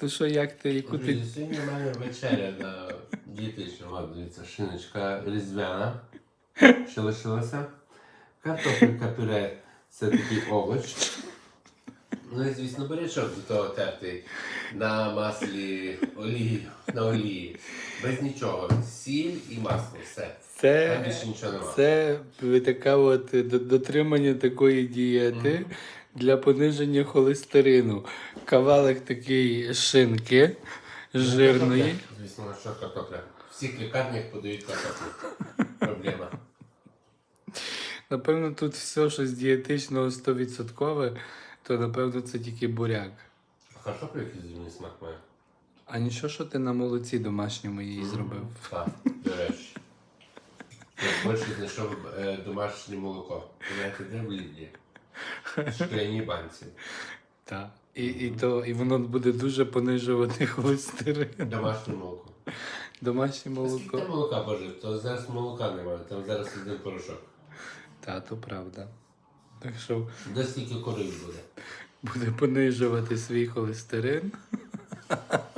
То що, як ти, яку ти. Сьогодні в мене вечеря на дієтичного. Дивіться, шиночка різдвяна. Що лишилося? Картопелька пюре це такий овоч. Ну і звісно, бурячок до того тертий на маслі олії, на олії. Без нічого. Сіль і масло. Все. Там Це, більше нічого немає. це така от дотримання такої дієти для пониження холестерину. Кавалик такий шинки жирної. Звісно, на що картопля. Всіх лікарнях подають картоплю. Проблема. Напевно, тут все, що з дієтичного 100%, то напевно це тільки буряк. А картопля якийсь дивний смак має. А нічого, що ти на молоці домашньому її зробив. Так, до речі. Я більше знайшов е, домашнє молоко. Знаєте, де в Ліді? В шкляній банці. Так. І, і, то, і воно буде дуже понижувати холестерин. Домашнє молоко. Домашнє Скільки молоко. там молока, пожив, то зараз молока немає, там зараз один порошок. Та, то правда. Так що Де стільки корів буде? буде понижувати свій холестерин.